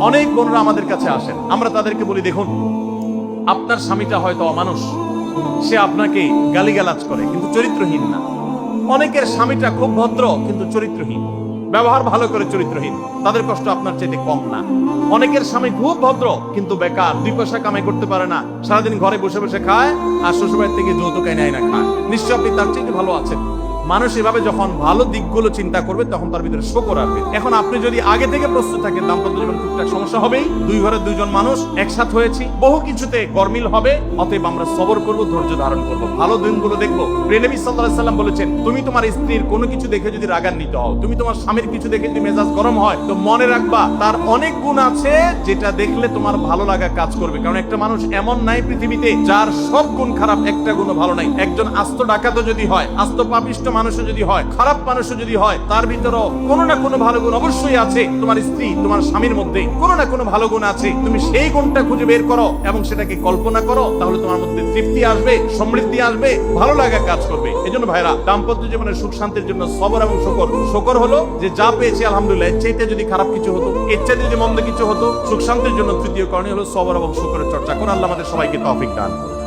অনেক বোনরা আমাদের কাছে আসেন। আমরা তাদেরকে বলি, দেখুন, আপনার স্বামীটা হয়তো অমানুষ। সে আপনাকে গালিগালাজ করে, কিন্তু চরিত্রহীন না। অনেকের স্বামীটা খুব ভদ্র, কিন্তু চরিত্রহীন। ব্যবহার ভালো করে চরিত্রহীন। তাদের কষ্ট আপনার চাইতে কম না। অনেকের স্বামী খুব ভদ্র, কিন্তু বেকার। দুই পয়সা কামাই করতে পারে না। সারাদিন ঘরে বসে বসে খায়, আর শ্বশুরবাড়ির থেকে যৌতুক এনে না খায়। নিশ্চয় আপনি তার চাইতে ভালো আছেন। মানুষ এভাবে যখন ভালো দিকগুলো চিন্তা করবে, তখন তার ভিতরে শোকর আসবে এখন আপনি যদি আগে থেকে প্রস্তুত থাকেন, দাম্পত্য জীবন টুকটাক সমস্যা হবেই। দুই ঘরের দুইজন মানুষ, একসাথ হয়েছি। বহু কিছুতে গরমিল হবে। অতএব আমরা সবর করব, ধৈর্য ধারণ করব। ভালো দিনগুলো দেখব। প্রেনবী সাল্লাল্লাহু সাল্লাম বলেছেন, তুমি তোমার স্ত্রীর কোনো কিছু দেখে যদি রাগান্বিত হও, তুমি তোমার স্বামীর কিছু দেখে যদি মেজাজ গরম হয়, তো মনে রাখবা, তার অনেক গুণ আছে যেটা দেখলে তোমার ভালো লাগা কাজ করবে। কারণ একটা মানুষ এমন নাই পৃথিবীতে যার সব গুণ খারাপ, একটা গুণ ভালো নাই। একজন আস্ত ডাকাত যদি হয়, আস্ত পাপিষ্ট মানুষও যদি হয়, খারাপ মানুষও যদি হয়, তার ভিতরও কোনো না কোনো ভালো গুণ অবশ্যই আছে। তোমার স্ত্রী, তোমার স্বামীর মধ্যে কোনো না কোনো ভালো গুণ আছে। তুমি সেই গুণটা খুঁজে বের করো এবং সেটাকে কল্পনা করো, তাহলে তোমার মধ্যে তৃপ্তি আসবে, সমৃদ্ধি আসবে, ভালো লাগা কাজ করবে। এই জন্য ভাইরা দাম্পত্য জীবনের সুখ শান্তির জন্য সবর এবং শকর। শকর হলো যে যা পেয়েছি, আলহামদুলিল্লাহ চাইতে যদি খারাপ কিছু হতো, এর চাইতে যদি মন্দ কিছু হতো, সুখ শান্তির জন্য তৃতীয় কারণে হলো সবর এবং শকরের চর্চা। করে আল্লাহ আমাদের সবাইকে তৌফিক দান করুন।